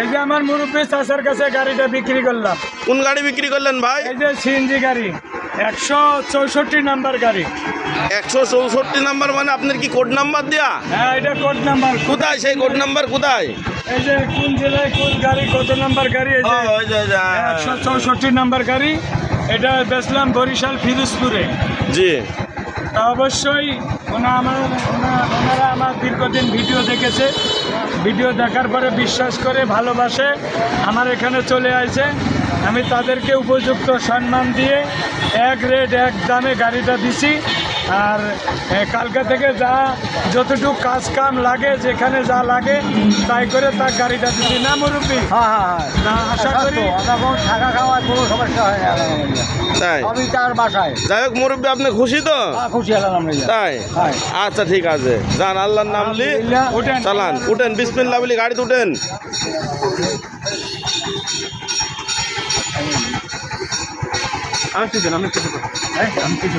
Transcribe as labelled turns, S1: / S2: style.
S1: এই যে আমার মুরব্বী চাষার কাছে গাড়িটা বিক্রি করলাম।
S2: কোন গাড়ি বিক্রি করলেন ভাই?
S1: এই যে সিএনজি গাড়ি একশো চৌষট্টি নাম্বার গাড়ি।
S2: একশো চৌষট্টি নাম্বার মানে আপনার কি কোড নাম্বার দেয়া?
S1: হ্যাঁ এটা কোড নাম্বার
S2: কোথায় সেই কোড নাম্বার কোথায়?
S1: এই যে কোন জেলায় কোন গাড়ি কত নাম্বার গাড়ি এই যে
S2: ওই যে, যে,
S1: একশো চৌষট্টি নাম্বার গাড়ি এটা বেচলাম বরিশাল ফিরোজপুরে।
S2: জি।
S1: তা অবশ্যই ওনা আমার ওনারা আমার দীর্ঘদিন ভিডিও দেখেছে। ভিডিও দেখার পরে বিশ্বাস করে ভালোবাসে, আমার এখানে চলে আসে আমি তাদেরকে উপযুক্ত সম্মান দিয়ে এক রেট, এক দামে গাড়িটা দিছি। আর এ, কালকে থেকে যা যতটুকু কাজ কাম লাগে যেখানে যা লাগে তাই করে তার গাড়িটা দিচ্ছি না মুরব্বী?
S3: হ্যাঁ হ্যাঁ
S1: তা আশা করি
S3: থাকা খাওয়ার কোনো সমস্যা হয় না
S2: তাই?
S3: আমি তার বাসায়।
S2: যাই হোক মুরব্বী আপনি খুশি তো?
S3: হ্যাঁ, খুশি
S2: তাই?
S3: হ্যাঁ।
S2: আচ্ছা ঠিক আছে। যান আল্লাহর নাম লি।
S1: উঠেন।
S2: চালান। উঠেন বিসমিল্লাহ বলি গাড়িতে উঠেন।
S1: আমি কিছু আমি কিছু আমি কিছু